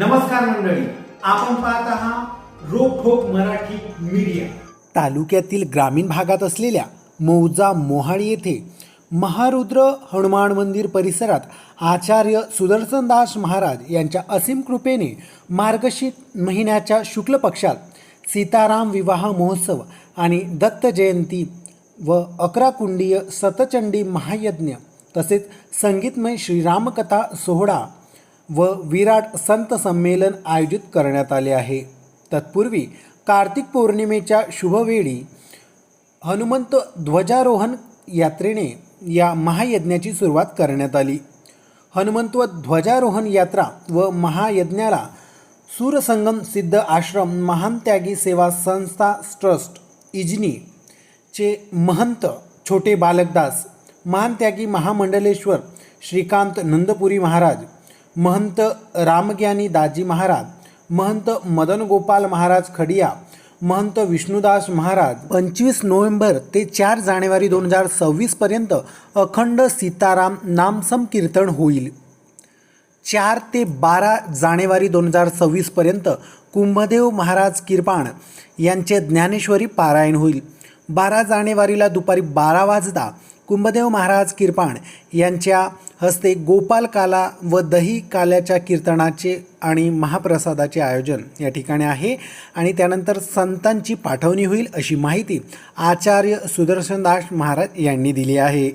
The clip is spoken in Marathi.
नमस्कार मंडळी आपण पाहत आहात रोखोक मराठी मीडिया. तालुक्यातील ग्रामीण भागात असलेल्या मौजा मोहाळी येथे महारुद्र हनुमान मंदिर परिसरात आचार्य सुदर्शनदास महाराज यांच्या असीम कृपेने मार्गशीत महिन्याच्या शुक्ल पक्षात सीताराम विवाह महोत्सव आणि दत्त जयंती व अकरा कुंडीय सतचंडी महायज्ञ तसेच संगीतमय श्रीरामकथा सोहळा व विराट संत संमेलन आयोजित करण्यात आले आहे. तत्पूर्वी कार्तिक पौर्णिमेच्या शुभवेळी हनुमंत ध्वजारोहण यात्रेने या महायज्ञाची सुरुवात करण्यात आली. हनुमंत ध्वजारोहण यात्रा व महायज्ञाला सूरसंगम सिद्ध आश्रम महान त्यागी सेवा संस्था ट्रस्ट इजनी चे महंत छोटे बालकदास महान त्यागी महामंडलेश्वर श्रीकांत नंदपुरी महाराज महंत रामज्ञानी दाजी महाराज महंत मदन गोपाल महाराज खडिया महंत विष्णुदास महाराज पंचवीस नोव्हेंबर ते चार जानेवारी दोन हजार सव्वीसपर्यंत अखंड सीताराम नामसम कीर्तन होईल. चार ते बारा जानेवारी दोन हजार सव्वीसपर्यंत कुंभदेव महाराज किरपाण यांचे ज्ञानेश्वरी पारायण होईल. बारा जानेवारीला दुपारी बारा वाजता कुंभदेव महाराज किरपाण यांच्या हस्ते गोपाल काला व दही काल्याच्या कीर्तनाचे आणि महाप्रसादाचे आयोजन या ठिकाणी आहे. आणि त्यानंतर संतांची पाठवणी होईल अशी माहिती आचार्य सुदर्शनदास महाराज यांनी दिली आहे.